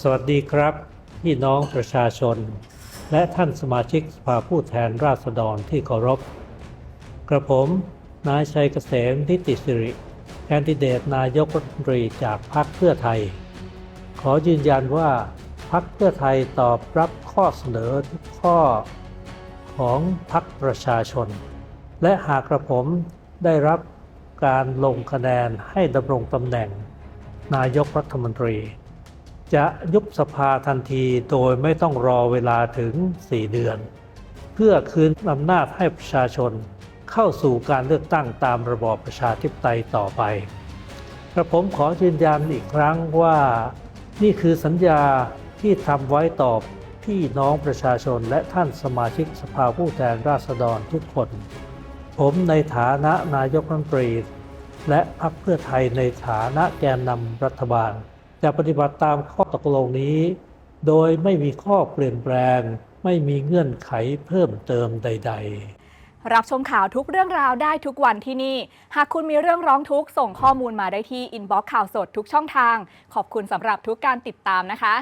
สวัสดีครับ พี่น้องประชาชน และท่านสมาชิกสภาผู้แทนราษฎรที่เคารพ กระผม นายชัยเกษมนิติสิริแคนดิเดตนายกรัฐมนตรีจากพรรคเพื่อไทย ขอยืนยันว่าพรรคเพื่อไทยตอบรับข้อเสนอทุกข้อของพรรคประชาชน และหากกระผมได้รับการลงคะแนนให้ดำรงตำแหน่ง นายกรัฐมนตรี จะยุบสภาทันทีโดยไม่ต้องรอเวลาถึง 4 เดือน เพื่อคืนอำนาจให้ประชาชนเข้าสู่การเลือกตั้งตามระบอบประชาธิปไตยต่อไปกระผมขอยืนยันอีกครั้งว่านี่คือสัญญาที่ทำไว้ต่อพี่น้องประชาชนและท่านสมาชิกสภาผู้แทนราษฎรทุกคน ผมในฐานะนายกรัฐมนตรี และพรรคเพื่อไทยในฐานะแกนนำรัฐบาล จะปฏิบัติตามข้อตกลงนี้ โดยไม่มีข้อเปลี่ยนแปลง ไม่มีเงื่อนไขเพิ่มเติมใด ๆรับชมข่าวทุกเรื่องราวได้ทุกวันที่นี่ หากคุณมีเรื่องร้องทุกข์ส่งข้อมูลมาได้ที่อินบ็อกซ์ข่าวสดทุกช่องทาง ขอบคุณสำหรับทุกการติดตามนะคะ